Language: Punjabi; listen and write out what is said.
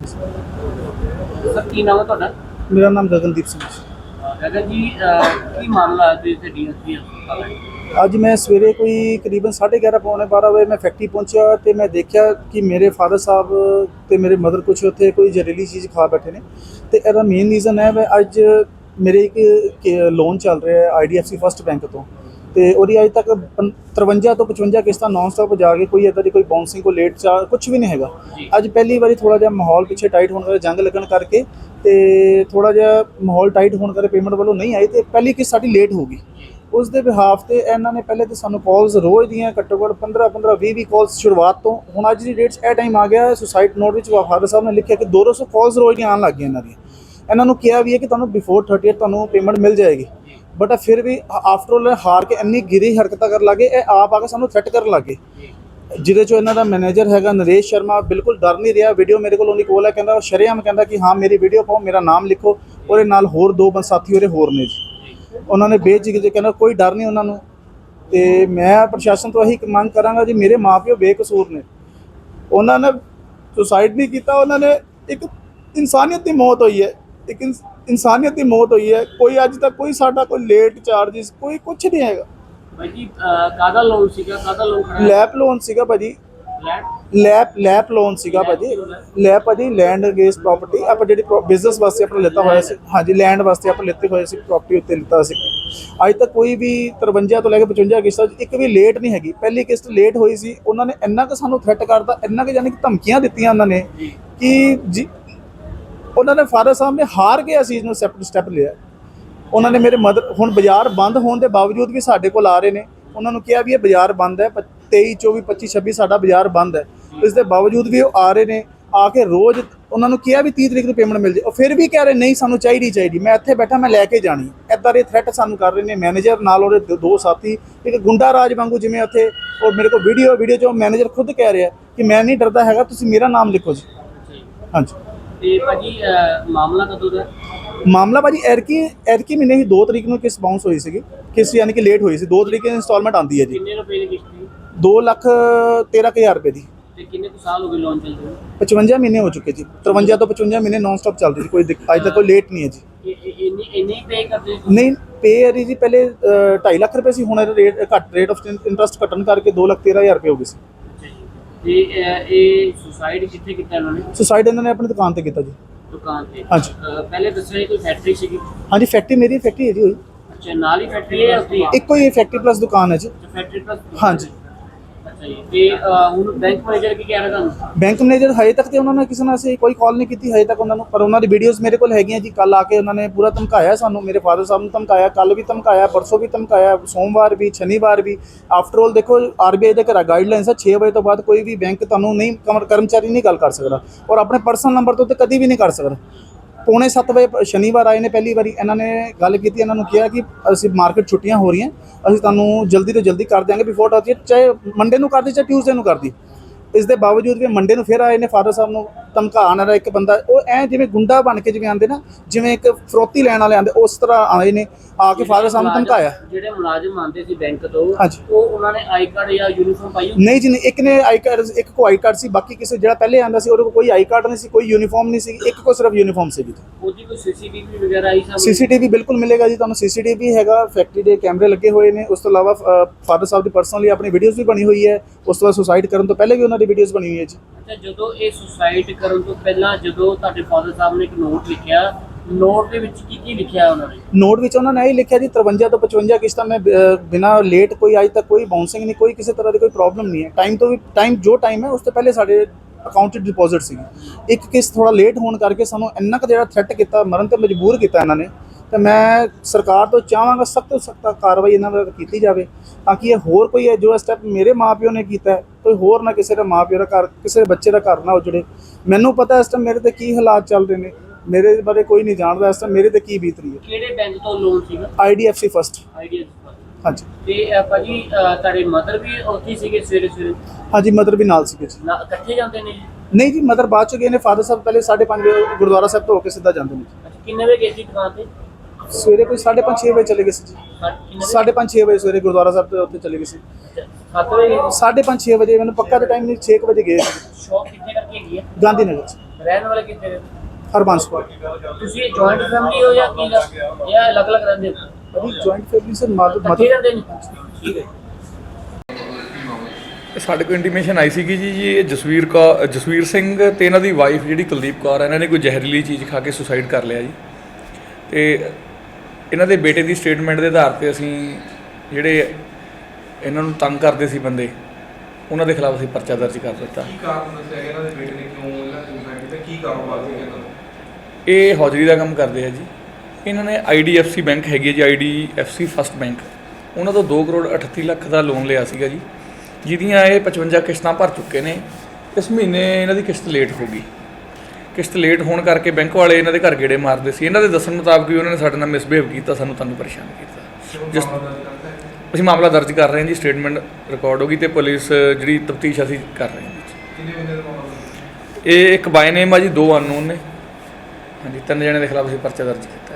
ਸਰ ਕੀ ਨਾਮ ਹੈ ਤੁਹਾਡਾ? ਮੇਰਾ ਨਾਮ ਗਗਨਦੀਪ ਸਿੰਘ ਹੈ। ਗਗਨ ਜੀ ਅਹ, ਕੀ ਮਾਮਲਾ ਹੈ ਤੇ ਇੱਥੇ ਡੀਐਸਪੀ ਹਸਪਤਾਲ ਹੈ? ਅੱਜ ਮੈਂ ਸਵੇਰੇ ਕੋਈ ਕਰੀਬਨ 11:30 ਪੌਣੇ 12 ਵਜੇ ਮੈਂ ਫੈਕਟਰੀ ਪਹੁੰਚਿਆ ਤੇ ਮੈਂ ਦੇਖਿਆ ਕਿ ਮੇਰੇ ਫਾਦਰ ਸਾਹਿਬ ਤੇ ਮੇਰੇ ਮਦਰ ਕੁਝ ਉੱਥੇ ਕੋਈ ਜ਼ਹਿਰੀਲੀ ਚੀਜ਼ ਖਾ ਬੈਠੇ ਨੇ। ਤੇ ਇਹਦਾ ਮੇਨ ਰੀਜ਼ਨ ਹੈ ਮੈਂ ਅੱਜ ਮੇਰੇ ਇੱਕ ਲੋਨ ਚੱਲ ਰਿਹਾ ਹੈ ਆਈਡੀਐਫਸੀ ਫਰਸਟ ਬੈਂਕ ਤੋਂ। ਤੇ ਉਹਦੀ ਅੱਜ ਤੱਕ ਪੰ- 53 ਤੋਂ 55 ਕਿਸ਼ਤਾਂ ਨਾਨ ਸਟਾਪ ਜਾ ਕੇ ਕੋਈ ਇਦਾਂ ਦੀ ਕੋਈ ਬਾਉਂਸਿੰਗ ਕੋ ਲੇਟ ਚਾ ਕੁਝ ਵੀ ਨਹੀਂ ਹੈਗਾ। ਅੱਜ ਪਹਿਲੀ ਵਾਰੀ ਥੋੜਾ ਜਿਹਾ ਮਾਹੌਲ ਪਿੱਛੇ ਟਾਈਟ ਹੋਣ ਕਰਕੇ ਜੰਗ ਲੱਗਣ ਕਰਕੇ ਤੇ ਥੋੜਾ ਜਿਹਾ ਮਾਹੌਲ ਟਾਈਟ ਹੋਣ ਕਰਕੇ ਪੇਮੈਂਟ ਵੱਲੋਂ ਨਹੀਂ ਆਈ ਤੇ ਪਹਿਲੀ ਕਿਸ਼ਤ ਸਾਡੀ ਲੇਟ ਹੋ ਗਈ। ਉਸ ਦੇ ਬਿਹਾਫ ਤੇ ਇਹਨਾਂ ਨੇ ਪਹਿਲੇ ਤੇ ਸਾਨੂੰ ਕਾਲਸ ਰੋਜ਼ ਦੀਆਂ ਘੱਟੋ ਘੱਟ 15 15 20 20 ਕਾਲਸ ਸ਼ੁਰੂਆਤ ਤੋਂ। ਹੁਣ ਅੱਜ ਦੀ ਡੇਟਸ ਇਹ ਟਾਈਮ ਆ ਗਿਆ ਸੁਸਾਈਡ ਨੋਟ ਵਿੱਚ ਫਾਦਰ ਸਾਹਿਬ ਨੇ ਲਿਖਿਆ ਕਿ 200 ਕਾਲਸ ਰੋਜ਼ ਦੀਆਂ ਆਉਣ ਲੱਗ ਗਈਆਂ ਇਹਨਾਂ ਦੀਆਂ। ਇਹਨਾਂ ਨੂੰ ਕਿਹਾ ਵੀ ਹੈ ਕਿ ਤੁਹਾਨੂੰ ਬਿਫੋਰ 30 ਤੁਹਾਨੂੰ ਪੇਮੈਂਟ ਮਿਲ ਜਾਏਗੀ। ਬਟ ਫਿਰ ਵੀ ਆਫਟਰ ਆਲ ਹਾਰ ਕੇ ਇੰਨੀ ਗਿਰੀ ਹਰਕਤਾਂ ਕਰਨ ਲੱਗੇ, ਇਹ ਆਪ ਆ ਕੇ ਸਾਨੂੰ ਥ੍ਰੈਟ ਕਰਨ ਲੱਗੇ। ਜਿਹਦੇ ਚੋਂ ਇਹਨਾਂ ਦਾ ਮੈਨੇਜਰ ਹੈਗਾ ਨਰੇਸ਼ ਸ਼ਰਮਾ, ਬਿਲਕੁਲ ਡਰ ਨਹੀਂ ਰਿਹਾ। ਵੀਡੀਓ ਮੇਰੇ ਕੋਲ ਉਹਨੇ ਕੋਲ ਹੈ ਕਹਿੰਦਾ ਉਹ ਸ਼ਰੇਆਮ ਕਹਿੰਦਾ ਕਿ ਹਾਂ, ਮੇਰੀ ਵੀਡੀਓ ਪਾਓ, ਮੇਰਾ ਨਾਮ ਲਿਖੋ। ਉਹਦੇ ਨਾਲ ਹੋਰ ਦੋ ਬੰਦ, ਸਾਥੀ ਉਹਦੇ ਹੋਰ ਨੇ ਜੀ। ਉਹਨਾਂ ਨੇ ਬੇਝਿਜਕ ਜੇ ਕਹਿੰਦਾ, ਕੋਈ ਡਰ ਨਹੀਂ ਉਹਨਾਂ ਨੂੰ। ਤੇ ਮੈਂ ਪ੍ਰਸ਼ਾਸਨ ਤੋਂ ਇਹੀ ਇੱਕ ਮੰਗ ਕਰਾਂਗਾ ਜੀ, ਮੇਰੇ ਮਾਪਿਓ ਬੇਕਸੂਰ ਨੇ। ਉਹਨਾਂ ਨੇ ਸੁਸਾਈਡ ਨਹੀਂ ਕੀਤਾ, ਉਹਨਾਂ ਨੇ ਇੱਕ ਇਨਸਾਨੀਅਤ ਦੀ ਮੌਤ ਹੋਈ ਹੈ। ਇੱਕ ਇਨਸ- ਇਨਸਾਨੀਅਤ ਦੀ ਮੌਤ ਹੋਈ ਹੈ ਕੋਈ ਅੱਜ ਤੱਕ ਕੋਈ ਸਾਡਾ ਕੋਈ ਲੇਟ ਚਾਰजेस ਕੋਈ ਕੁਝ ਨਹੀਂ ਹੈਗਾ। ਭਾਈ ਜੀ ਕਾਹਦਾ ਲੋਨ ਸੀਗਾ? ਕਾਹਦਾ ਲੋਨ ਖੜਾ ਲੈਪ ਲੋਨ ਸੀਗਾ ਭਾਜੀ। ਲੈਪ ਲੈਪ ਲੋਨ ਸੀਗਾ ਭਾਜੀ। ਲੈਪ ਭਾਜੀ ਲੈਂਡ ਅਗੇਂਸਟ ਪ੍ਰਾਪਰਟੀ ਆਪਾਂ ਜਿਹੜੀ ਬਿਜ਼ਨਸ ਵਾਸਤੇ ਆਪਾਂ ਲਿੱਤਾ ਹੋਇਆ ਸੀ। ਹਾਂਜੀ ਲੈਂਡ ਵਾਸਤੇ ਆਪਾਂ ਲਿੱਤੇ ਹੋਏ ਸੀ ਪ੍ਰਾਪਰਟੀ ਉੱਤੇ ਲਿੱਤਾ ਸੀ। ਅੱਜ ਤੱਕ ਕੋਈ ਵੀ 53 ਤੋਂ ਲੈ ਕੇ 55 ਕਿਸ਼ਤਾਂ ਇੱਕ ਵੀ ਲੇਟ ਨਹੀਂ ਹੈਗੀ। ਪਹਿਲੀ ਕਿਸ਼ਤ ਲੇਟ ਹੋਈ ਸੀ। ਉਹਨਾਂ ਨੇ ਇੰਨਾ ਕੁ ਸਾਨੂੰ ਥ੍ਰੈਟ ਕਰਤਾ ਇੰਨਾ ਕੁ ਯਾਨੀ ਕਿ ਧਮਕੀਆਂ ਦਿੱਤੀਆਂ ਉਹਨਾਂ ਨੇ ਕਿ ਜੀ ਉਹਨਾਂ ਨੇ ਫਾਦਰ ਸਾਹਿਬ ਨੇ ਹਾਰ ਕੇ ਅਸੀਂ ਨੂੰ ਸਟੈਪ ਸਟੈਪ ਲਿਆ। ਉਹਨਾਂ ਨੇ ਮੇਰੇ ਮਦਰ ਹੁਣ ਬਾਜ਼ਾਰ ਬੰਦ ਹੋਣ ਦੇ ਬਾਵਜੂਦ ਵੀ ਸਾਡੇ ਕੋਲ ਆ ਰਹੇ ਨੇ। ਉਹਨਾਂ ਨੂੰ ਕਿਹਾ ਵੀ ਇਹ ਬਾਜ਼ਾਰ ਬੰਦ ਹੈ 23 24 25 26 ਸਾਡਾ ਬਾਜ਼ਾਰ ਬੰਦ ਹੈ। ਇਸ ਦੇ ਬਾਵਜੂਦ ਵੀ ਉਹ ਆ ਰਹੇ ਨੇ ਆ ਕੇ ਰੋਜ਼ ਉਹਨਾਂ ਨੂੰ ਕਿਹਾ ਵੀ 30 ਤਰੀਕ ਨੂੰ ਪੇਮੈਂਟ ਮਿਲ ਜੇ। ਉਹ ਫਿਰ ਵੀ ਕਹਿ ਰਹੇ ਨਹੀਂ ਸਾਨੂੰ ਚਾਹੀਦੀ ਚਾਹੀਦੀ। ਮੈਂ ਇੱਥੇ ਬੈਠਾ ਮੈਂ ਲੈ ਕੇ ਜਾਣੀ ਐਦਾਂ ਦੇ ਥ੍ਰੈਟ ਸਾਨੂੰ ਕਰ ਰਹੇ ਨੇ ਮੈਨੇਜਰ ਨਾਲ ਉਹਦੇ ਦੋ- ਸਾਥੀ ਇੱਕ ਗੁੰਡਾ ਰਾਜ ਵਾਂਗੂ ਜਿਵੇਂ ਉੱਥੇ ਉਹ ਮੇਰੇ ਕੋਲ ਵੀਡੀਓ ਵੀਡੀਓ 'ਚ ਮੈਨੇਜਰ ਖੁਦ ਕਹਿ ਰਿਹਾ ਕਿ ਮੈਂ ਨਹੀਂ ਡਰਦਾ ਹੈਗਾ ਤੁਸੀਂ ਮੇਰਾ ਨਾਮ ਲਿਖੋ ਜੀ। ਹਾਂਜੀ। ਤੇ ਭਾਜੀ ਅਹ, ਮਾਮਲਾ ਕਦੋਂ ਦਾ? ਹੈ? ਮਾਮਲਾ ਭਾਜੀ ਐਰਕੀ ਐਰਕੀ ਮਹੀਨੇ ਹੀ 2 ਤਰੀਕ ਨੂੰ ਕਿਸ ਬਾਉਂਸ ਹੋਈ ਸੀਗੀ। ਕਿਸ ਯਾਨੀ ਕਿ ਲੇਟ ਹੋਈ ਸੀ। 2 ਤਰੀਕ ਨੂੰ ਇਨਸਟਾਲਮੈਂਟ ਆਂਦੀ ਹੈ ਜੀ। ਕਿੰਨੇ ਰੁਪਏ ਦੀ ਕਿਸ਼ਤ ਸੀ? 2 ਲੱਖ 13000 ਰੁਪਏ ਦੀ। ਤੇ ਕਿੰਨੇ ਕੁ ਸਾਲ ਹੋ ਗਏ ਲੋਨ ਚੱਲਦੇ ਨੂੰ? 55 ਮਹੀਨੇ ਹੋ ਚੁੱਕੇ ਜੀ। 53 ਤੋਂ 55 ਮਹੀਨੇ ਨਾਨ ਸਟਾਪ ਸੀ ਕੋਈ ਦਿੱਕ- ਅੱਜ ਤੱਕ ਕੋਈ ਲੇਟ ਨਹੀਂ ਹੈ ਜੀ। ਇਹ- ਇਹ- ਇੰਨੀ ਇੰਨੀ ਪੇ ਕਰਦੇ ਸੀ? ਨਹੀਂ ਪੇ ਅਰੀ ਜੀ ਪਹਿਲੇ 2.5 ਲੱਖ ਰੁਪਏ ਸੀ। ਹੁਣ ਇਹਦਾ ਰੇਟ ਘੱਟ ਰੇਟ ਆਫ ਇੰਟਰਸਟ ਘਟਣ ਕਰਕੇ 2 ਲੱਖ 13000 ਰੁਪਏ ਹੋ ਗਏ ਸੀ। ਤੇ ਅਹ, ਇਹ ਸੁਸਾਈਡ ਕਿੱਥੇ ਕੀਤਾ ਇਹਨਾਂ ਨੇ? ਸੁਸਾਈਡ ਇਹਨਾਂ ਨੇ ਆਪਣੀ ਦੁਕਾਨ ਤੇ ਕੀਤਾ ਜੀ। ਦੁਕਾਨ ਤੇ। ਹਾਂਜੀ। ਅਹ, ਪਹਿਲੇ ਦੱਸਿਆ ਸੀ ਕੋਈ ਫੈਕਟਰੀ ਸੀਗੀ? ਹਾਂਜੀ ਫੈਕਟਰੀ ਮੇਰੀ ਫੈਕਟਰੀ ਹੈ ਜੀ ਹੋਈ। ਅੱਛਾ ਨਾਲ ਹੀ ਫੈਕਟਰੀ ਹੈ ਉਸਦੀ ਇੱਕੋ ਹੀ ਫੈਕਟਰੀ ਪਲੱਸ ਦੁਕਾਨ ਹੈ ਜੀ। ਫੈਕਟਰੀ ਪਲੱਸ ਹਾਂਜੀ। ਜੀ ਤੇ ਹੁਣ ਬੈਂਕ ਮੈਨੇਜਰ ਕੀ ਕਹਿ ਰਿਹਾ ਤੁਹਾਨੂੰ? ਬੈਂਕ ਮੈਨੇਜਰ ਹਜੇ ਤੱਕ ਤੇ ਉਹਨਾਂ ਨੇ ਕਿਸੇ ਨਾਲ ਅਸੀਂ ਕੋਈ ਕਾਲ ਨਹੀਂ ਕੀਤੀ, ਹਜੇ ਤੱਕ ਉਹਨਾਂ ਨੂੰ, ਪਰ ਉਹਨਾਂ ਦੀ ਵੀਡੀਓਜ਼ ਮੇਰੇ ਕੋਲ ਹੈਗੀਆਂ ਜੀ। ਕੱਲ ਆ ਕੇ ਉਹਨਾਂ ਨੇ ਪੂਰਾ ਧਮਕਾਇਆ ਸਾਨੂੰ, ਮੇਰੇ ਫਾਦਰ ਸਾਹਿਬ ਨੂੰ ਧਮਕਾਇਆ ਕੱਲ ਵੀ ਧਮਕਾਇਆ, ਪਰਸੋਂ ਵੀ ਧਮਕਾਇਆ, ਸੋਮਵਾਰ ਵੀ, ਸ਼ਨੀਵਾਰ ਵੀ। ਆਫਟਰ ਆਲ ਦੇਖੋ ਆਰਬੀਆਈ ਦੇ ਘਰ ਗਾਈਡਲਾਈਨਸ ਹੈ 6 ਵਜੇ ਤੋਂ ਬਾਅਦ ਕੋਈ ਵੀ ਬੈਂਕ ਤੁਹਾਨੂੰ ਨਹੀਂ ਕਰਮਚਾਰੀ ਨਹੀਂ ਗੱਲ ਕਰ ਸਕਦਾ। ਔਰ ਆਪਣੇ ਪਰਸਨਲ ਨੰਬਰ ਤੋਂ ਤੇ ਕਦੀ ਵੀ ਨਹੀਂ ਕਰ ਸਕਦਾ। ਪੌਣੇ 7 ਵਜੇ ਸ਼ਨੀਵਾਰ ਆਏ ਨੇ ਪਹਿਲੀ ਵਾਰੀ ਇਹਨਾਂ ਨੇ ਗੱਲ ਕੀਤੀ, ਇਹਨਾਂ ਨੂੰ ਕਿਹਾ ਕਿ ਅਸੀਂ ਮਾਰਕੀਟ ਛੁੱਟੀਆਂ ਹੋ ਰਹੀਆਂ, ਅਸੀਂ ਤੁਹਾਨੂੰ ਜਲਦੀ ਤੋਂ ਜਲਦੀ ਕਰ ਦਿਆਂਗੇ ਬਿਫੋਰ ਟਾਰਚੇ ਚਾਹੇ ਮੰਡੇ ਨੂੰ ਕਰਦੀ, ਚਾਹੇ ਟਿਊਜ਼ਡੇ ਨੂੰ ਕਰਦੀ। ਇਸ ਦੇ ਬਾਵਜੂਦ ਵੀ ਮੰਡੇ ਨੂੰ ਫਿਰ ਆਏ ਨੇ ਫਾਦਰ ਸਾਹਿਬ ਨੂੰ ਧਮਕਾਉਣ ਵਾਲਾ ਇੱਕ ਬੰਦਾ ਉਹ ਐ ਜਿਵੇਂ ਗੁੰਡਾ ਬਣ ਕੇ ਜਿਵੇਂ ਆਂਦੇ ਨਾ ਜਿਵੇਂ ਇੱਕ ਫਰੋਤੀ ਲੈਣ ਵਾਲੇ ਆਂਦੇ ਉਸ ਤਰ੍ਹਾਂ ਆਏ ਨੇ ਆ ਕੇ ਫਾਦਰ ਸਾਹਿਬ ਨੂੰ ਧਮਕਾਇਆ ਜਿਹੜੇ ਮੁਲਾਜ਼ਮ ਆਉਂਦੇ ਸੀ ਬੈਂਕ ਤੋਂ। ਉਹ ਉਹਨਾਂ ਨੇ ਆਈ ਕਾਰਡ ਜਾਂ ਯੂਨੀਫਾਰਮ ਪਾਈ? ਨਹੀਂ ਜੀ ਨਹੀਂ ਇੱਕ ਨੇ ਆਈ ਕਾਰਡ ਇੱਕ ਕੋ ਆਈ ਕਾਰਡ ਸੀ ਬਾਕੀ ਕਿਸੇ ਜਿਹੜਾ ਪਹਿਲੇ ਆਂਦਾ ਸੀ ਉਹਦੇ ਕੋਲ ਕੋਈ ਆਈ ਕਾਰਡ ਨਹੀਂ ਸੀ ਕੋਈ ਯੂਨੀਫਾਰਮ ਨਹੀਂ ਸੀ ਇੱਕ ਕੋ ਸਿਰਫ ਯੂਨੀਫਾਰਮ ਸੀ ਜੀ ਉਹਦੀ ਕੋਈ ਸੀਸੀਟੀਵੀ ਵਗੈਰਾ ਆਈ ਸਾਹਮਣੇ ਸੀਸੀਟੀਵੀ ਬਿਲਕੁਲ ਮਿਲੇਗਾ ਜੀ ਤੁਹਾਨੂੰ ਸੀਸੀਟੀਵੀ ਹੈਗਾ ਫੈਕਟਰੀ ਦੇ ਕੈਮਰੇ ਲੱਗੇ ਹੋਏ ਨੇ ਉਸ ਤੋਂ ਇਲਾਵਾ ਫਾਦਰ ਸਾਹਿਬ ਦੀ ਪਰਸਨਲੀ ਆਪਣੀ ਵੀਡੀਓਜ਼ ਵੀ ਬਣੀ ਹੋਈ ਹੈ ਉਸ ਤੋਂ ਬਾਅਦ ਸੁਸਾਈਡ ਕਰਨ ਤੋਂ ਪਹਿਲੇ ਵੀ ਉਹਨਾਂ ਦੀ ਵੀਡੀਓਜ਼ ਬਣੀ ਹੋਈ ਹੈ ਜੀ ਅੱਛਾ ਜਦੋਂ ਇਹ ਸੁਸਾਈਡ ਕਰਨ ਤੋਂ ਪਹਿਲਾਂ ਜਦੋਂ ਤੁਹਾਡੇ ਫਾਦਰ ਸਾਹਿਬ ਨੇ ਇੱਕ ਨੋਟ ਲਿਖਿਆ ਨੋਟ ਦੇ ਵਿੱਚ ਕੀ ਕੀ ਲਿਖਿਆ ਉਹਨਾਂ ਨੇ? ਨੋਟ ਵਿੱਚ ਉਹਨਾਂ ਨੇ ਇਹ ਲਿਖਿਆ ਜੀ 53 ਤੋਂ 55 ਕਿਸ਼ਤਾਂ ਮੈਂ ਅਹ, ਲੇਟ ਕੋਈ ਅੱਜ ਤੱਕ ਕੋਈ ਬਾਉਂਸਿੰਗ ਨਹੀਂ ਕੋਈ ਕਿਸੇ ਤਰ੍ਹਾਂ ਦੀ ਕੋਈ ਪ੍ਰੋਬਲਮ ਨਹੀਂ ਹੈ। ਟਾਈਮ ਤੋਂ ਵੀ ਟਾਈਮ ਜੋ ਟਾਈਮ ਹੈ ਉਸ ਤੋਂ ਪਹਿਲੇ ਸਾਡੇ ਅਕਾਊਂਟ ਡਿਪੋਜ਼ਿਟ ਸੀਗੀ। ਇੱਕ ਕਿਸ਼ਤ ਥੋੜਾ ਲੇਟ ਹੋਣ ਕਰਕੇ ਸਾਨੂੰ ਇੰਨਾ ਕੁ ਜਿਹੜਾ ਥ੍ਰੈਟ ਕੀਤਾ ਮਰਨ ਤੇ ਮਜਬੂਰ ਕੀਤਾ ਇਹਨਾਂ ਨੇ ਤੇ ਮੈਂ ਸਰਕਾਰ ਤੋਂ ਚਾਹਾਂਗਾ ਸਖਤ ਤੋਂ ਸਖਤ ਕਾਰਵਾਈ ਇਹਨਾਂ ਵੱਲ ਕੀਤੀ ਜਾਵੇ ਤਾਂ ਕਿ ਇਹ ਹੋਰ ਕੋਈ ਹੈ ਜੋ ਸਟੈਪ ਮੇਰੇ ਮਾਪਿਓ ਨੇ ਕੀਤਾ ਹੈ, ਕੋਈ ਹੋਰ ਨਾ ਕਿਸੇ ਦਾ ਮਾਪਿਓ ਦਾ ਘਰ ਕਿਸੇ ਬੱਚੇ ਦਾ ਘਰ ਨਾ ਉਜੜੇ। ਮੈਨੂੰ ਪਤਾ ਇਸ ਟਾਈਮ ਮੇਰੇ ਤੇ ਕੀ ਹਾਲਾਤ ਚੱਲ ਰਹੇ ਨੇ ਮੇਰੇ ਬਾਰੇ ਕੋਈ ਨਹੀਂ ਜਾਣਦਾ ਇਸ ਟਾਈਮ ਮੇਰੇ ਤੇ ਕੀ ਬੀਤ ਰਹੀ ਹੈ। ਕਿਹੜੇ ਬੈਂਕ ਤੋਂ ਲੋਨ ਸੀਗਾ? ਆਈਡੀਐਫਸੀ ਫਸਟ ਆਈਡੀਆ ਹਾਂਜੀ। ਤੇ ਭਾਜੀ ਤੁਹਾਡੇ ਮਦਰ ਵੀ ਉੱਥੇ ਸੀਗੇ ਸਵੇਰੇ ਸਵੇਰੇ? ਹਾਂਜੀ ਮਦਰ ਵੀ ਨਾਲ ਸੀਗੇ ਜੀ। ਨਾ- ਇਕੱਠੇ ਜਾਂਦੇ ਨੇ ਨਹੀਂ ਜੀ ਮਦਰ ਬਾਅਦ ਚ ਗਏ ਨੇ ਫਾਦਰ ਸਾਹਿਬ ਪਹਿਲੇ 5:30 ਵਜੇ ਗੁਰਦੁਆਰਾ ਸਾਹਿਬ ਤੋਂ ਹੋ ਕੇ ਸਿੱਧਾ ਜਾਂਦੇ ਨੇ ਅੱਛਾ ਕਿੰਨੇ ਵਜੇ ਗਏ ਸੀ ਦੁਕਾਨ ਤੇ? ਸਵੇਰੇ ਕੋਈ 5:30 6 ਵਜੇ ਚਲੇ ਗਏ ਸੀ ਜੀ। ਸੱਤ- ਕਿੰਨੇ ਵਜੇ? 5:30 6 ਵਜੇ ਸਵੇਰੇ ਗੁਰਦੁਆਰਾ ਸਾਹਿਬ ਤੋਂ ਉੱਥੇ ਚਲੇ ਗਏ ਸੀ। ਅੱਛਾ, ਸੱਤ ਵਜੇ? ਗਏ 5:30 6 ਵਜੇ ਮੈਨੂੰ ਪੱਕਾ ਤਾਂ ਟਾਈਮ ਨਹੀਂ 6 ਵਜੇ ਗਏ ਸੀ। ਸ਼ੌਪ ਕਿੱਥੇ ਕਰਕੇ ਹੈਗੀ ਹੈ? ਗਾਂਧੀ ਨਗਰ ਚ। ਰਹਿਣ ਵਾਲੇ ਕਿੱਥੇ ਨੇ? ਹਰਬੰਸ ਕੋਲ। ਤੁਸੀਂ ਜੁਆਇੰਟ ਫੈਮਿਲੀ ਹੋ ਜਾਂ ਕੀ ਜਾਂ ਜਾਂ ਅਲੱਗ-ਅਲੱਗ ਰਹਿੰਦੇ ਹੋ? ਅਭੀ ਜੁਆਇੰਟ ਫੈਮਿਲੀ ਸਰ ਰਹਿੰਦੇ ਨੇ? ਠੀਕ ਹੈ ਸਾਡੇ ਕੋਲ ਇੰਟੀਮੇਸ਼ਨ ਆਈ ਸੀਗੀ ਜੀ ਜੀ ਇਹ ਜਸਵੀਰ ਕੌਰ ਜਸਵੀਰ ਸਿੰਘ ਤੇ ਇਹਨਾਂ ਦੀ ਵਾਈਫ ਜਿਹੜੀ ਕੁਲਦੀਪ ਕੌਰ ਹੈ ਇਹਨਾਂ ਨੇ ਕੋਈ ਜ਼ਹਿਰੀਲੀ ਚੀਜ਼ ਖਾ ਕੇ ਸੁਸਾਈਡ ਕਰ ਲਿਆ ਜੀ। ਤੇ ਇਹਨਾਂ ਦੇ ਬੇਟੇ ਦੀ ਸਟੇਟਮੈਂਟ ਦੇ ਆਧਾਰ ਤੇ ਅਸੀਂ ਜਿਹੜੇ ਇਹਨਾਂ ਨੂੰ ਤੰਗ ਕਰਦੇ ਸੀ ਬੰਦੇ ਉਹਨਾਂ ਦੇ ਖਿਲਾਫ ਅਸੀਂ ਪਰਚਾ ਦਰਜ ਕਰ ਦਿੱਤਾ। ਕੀ ਕਾਰਨ ਦੱਸਿਆ ਗਿਆ ਇਹਨਾਂ ਦੇ ਬੇਟੇ ਨੇ ਕਿਉਂ ਇਹਨਾਂ ਸੁਸਾਇਟੀ ਤੇ ਕੀ ਕਾਰੋਬਾਰ ਸੀ ਇਹਨਾਂ ਦਾ? ਇਹ ਹੌਜਰੀ ਦਾ ਕੰਮ ਕਰਦੇ ਆ ਜੀ। ਇਹਨਾਂ ਨੇ IDFC ਬੈਂਕ ਹੈਗੀ ਹੈ ਜੀ IDFC ਫਸਟ ਬੈਂਕ ਉਹਨਾਂ ਤੋਂ 2 ਕਰੋੜ 38 ਲੱਖ ਦਾ ਲੋਨ ਲਿਆ ਸੀਗਾ ਜੀ ਜਿਹਦੀਆਂ ਇਹ 55 ਕਿਸ਼ਤਾਂ ਭਰ ਚੁੱਕੇ ਨੇ। ਇਸ ਮਹੀਨੇ ਇਹਨਾਂ ਦੀ ਕਿਸ਼ਤ ਲੇਟ ਹੋ ਗਈ। ਕਿਸ਼ਤ ਲੇਟ ਹੋਣ ਕਰਕੇ ਬੈਂਕ ਵਾਲੇ ਇਹਨਾਂ ਦੇ ਘਰ ਗੇੜੇ ਮਾਰਦੇ ਸੀ। ਇਹਨਾਂ ਦੇ ਦੱਸਣ ਮੁਤਾਬਕ ਵੀ ਉਹਨਾਂ ਨੇ ਸਾਡੇ ਨਾਲ ਮਿਸਬਿਹੇਵ ਕੀਤਾ ਸਾਨੂੰ ਤੁਹਾਨੂੰ ਪਰੇਸ਼ਾਨ ਕੀਤਾ। ਜਿਸ ਅਸੀਂ ਮਾਮਲਾ ਦਰਜ ਕਰ ਰਹੇ ਹਾਂ ਜੀ ਸਟੇਟਮੈਂਟ ਰਿਕਾਰਡ ਹੋ ਗਈ ਤੇ ਪੁਲਿਸ ਜਿਹੜੀ ਤਫਤੀਸ਼ ਅਸੀਂ ਕਰ ਰਹੇ ਹਾਂ? ਇਹ ਇੱਕ ਬਾਈ ਨੇਮ ਆ ਜੀ ਦੋ ਅਨਨੋਨ ਨੇ। ਹਾਂਜੀ ਤਿੰਨ ਜਣੇ ਦੇ ਖਿਲਾਫ ਅਸੀਂ ਪਰਚਾ ਦਰਜ ਕੀਤਾ।